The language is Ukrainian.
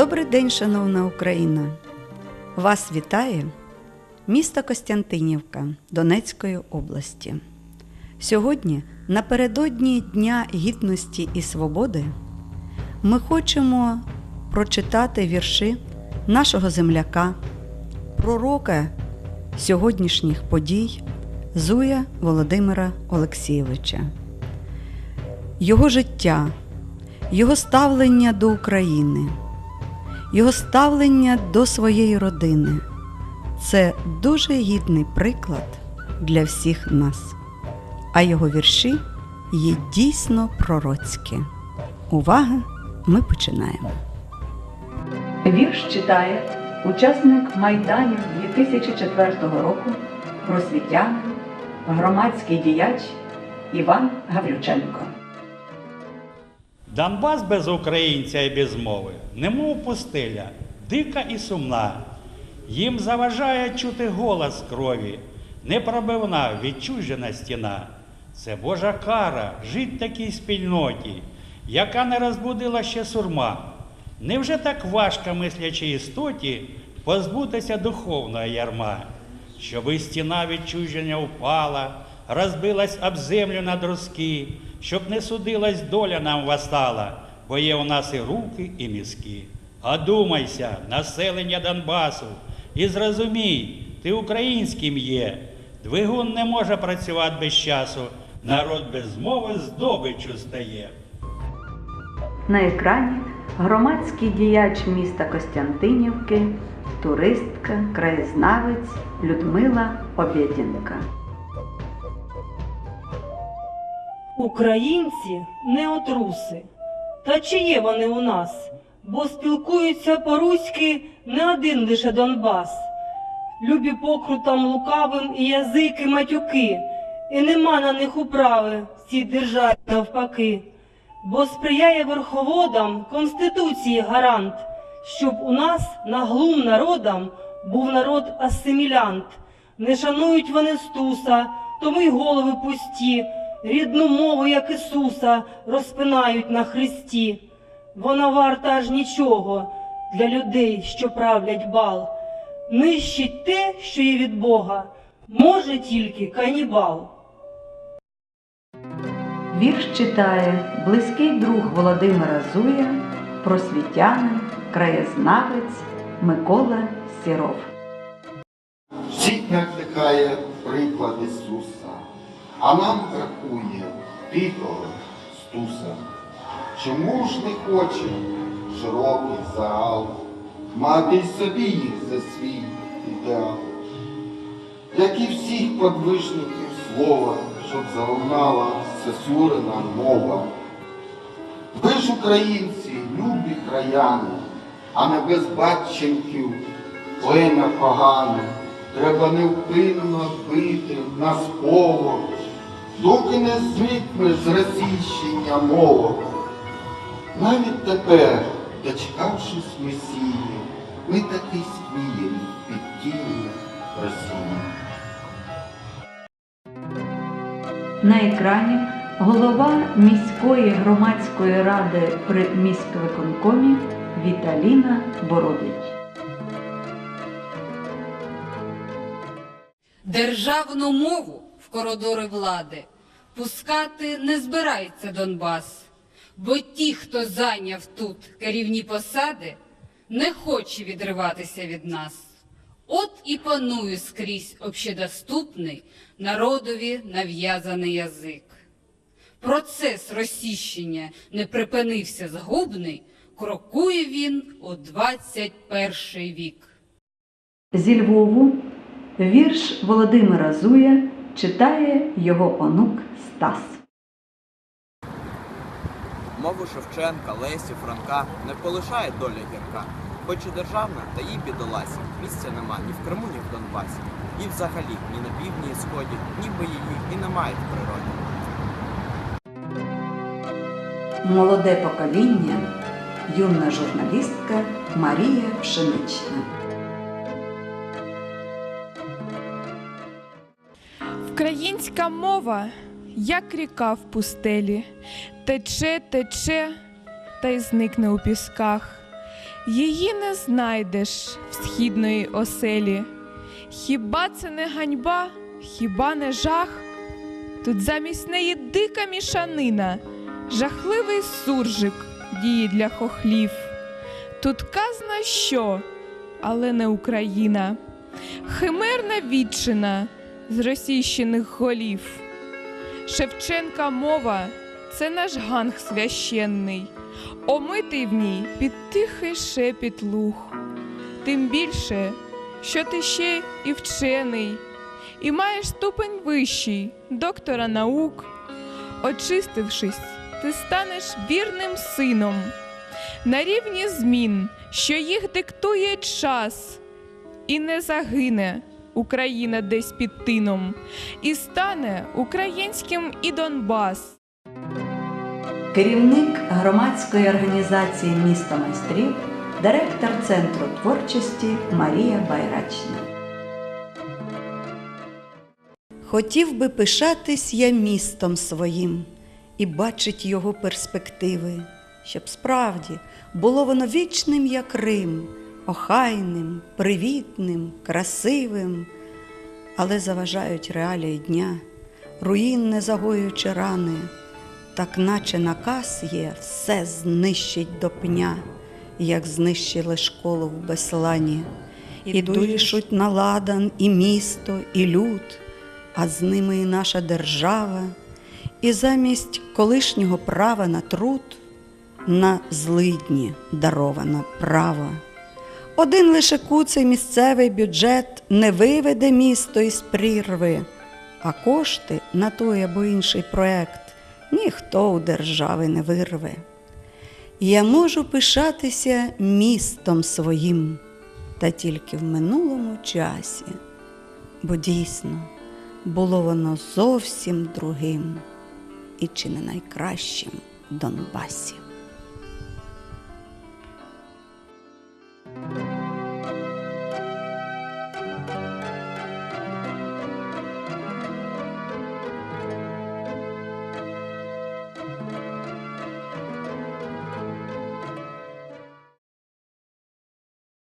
Добрий день, шановна Україна! Вас вітає місто Костянтинівка Донецької області. Сьогодні, напередодні Дня Гідності і Свободи, ми хочемо прочитати вірші нашого земляка, пророка сьогоднішніх подій Зуя Володимира Олексійовича. Його життя, його ставлення до України, його ставлення до своєї родини це дуже гідний приклад для всіх нас. А його вірші є дійсно пророцькі. Увага! Ми починаємо. Вірш читає учасник Майданів 2004 року, просвітянин, громадський діяч Іван Гаврюченко. Донбас без українця і без мови, немов пустеля, дика і сумна. Їм заважає чути голос крові, непробивна відчужена стіна. Це Божа кара жить такій спільноті, яка не розбудила ще сурма. Невже так важко мислячій істоті позбутися духовного ярма, щоби стіна відчуження впала, розбилась об землю на друзки, щоб не судилась доля нам восстала, бо є у нас і руки, і мізки. Одумайся, населення Донбасу, і зрозумій, ти українським є. Двигун не може працювати без часу, народ без мови здобичу стає. На екрані громадський діяч міста Костянтинівки, туристка, краєзнавець Людмила Обєдінка. Українці не отруси. Та чи є вони у нас? Бо спілкуються по-руськи не один лише Донбас. Любі покрутам лукавим і язики матюки, і нема на них управи в цій державі навпаки. Бо сприяє верховодам Конституції гарант, щоб у нас на глум народам був народ асимілянт. Не шанують вони стуса, тому й голови пусті, рідну мову, як Ісуса, розпинають на Христі. Вона варта аж нічого для людей, що правлять бал. Нищить те, що є від Бога, може тільки канібал. Вірш читає близький друг Володимира Зуя, просвітянин, краєзнавець Микола Сіров. Всіх накликає приклад Ісуса, а нам бракує тихого стуса. Чому ж не хоче широкий загал мати собі їх за свій ідеал? Як і всіх подвижників слова, щоб залунала сесурина мова. Ви ж, українці, любі краяни, а не без батченків плена погане. Треба невпинно бити на сполох, доки не зникне з російщення мова. Навіть тепер, дочекавшись Месії, ми таки сміємо під тінню Росії. На екрані голова міської громадської ради при міськвиконкомі Віталіна Бородич. Державну мову коридори влади пускати не збирається Донбас, бо ті, хто зайняв тут керівні посади, не хоче відриватися від нас. От і панує скрізь общедоступний народові нав'язаний язик. Процес розсіщення не припинився згубний, крокує він у 21 вік. Зі Львову вірш Володимира Зуя читає його онук Стас. Мову Шевченка, Лесі, Франка не полишає доля гірка. Хоч і державна, та їй бідоласі. Місця нема ні в Криму, ні в Донбасі. І взагалі ні на півдні і сході, ніби її і немає в природі. Молоде покоління, юна журналістка Марія Пшенична. Українська мова, як ріка в пустелі, тече, тече та й зникне у пісках. Її не знайдеш в східної оселі. Хіба це не ганьба, хіба не жах? Тут замість неї дика мішанина, жахливий суржик діє для хохлів. Тут казна що, але не Україна, химерна відчина з російщених голів. Шевченка мова це наш ганг священний, омитий в ній під тихий шепіт луг. Тим більше, що ти ще і вчений, і маєш ступень вищий доктора наук. Очистившись, ти станеш вірним сином на рівні змін, що їх диктує час, і не загине Україна десь під тином, і стане українським і Донбас. Керівник громадської організації Місто майстрів, директор Центру творчості Марія Байрачна. Хотів би пишатись я містом своїм і бачить його перспективи, щоб справді було воно вічним, як Рим, охайним, привітним, красивим, але заважають реалії дня, руїн не загоюючи рани, так наче наказ є все знищить до пня, як знищили школу в Беслані. І дишуть на ладан і місто, і люд, а з ними і наша держава, і замість колишнього права на труд на злидні даровано право. Один лише куций місцевий бюджет не виведе місто із прірви, а кошти на той або інший проект ніхто у держави не вирве. Я можу пишатися містом своїм, та тільки в минулому часі, бо дійсно було воно зовсім другим і чи не найкращим в Донбасі.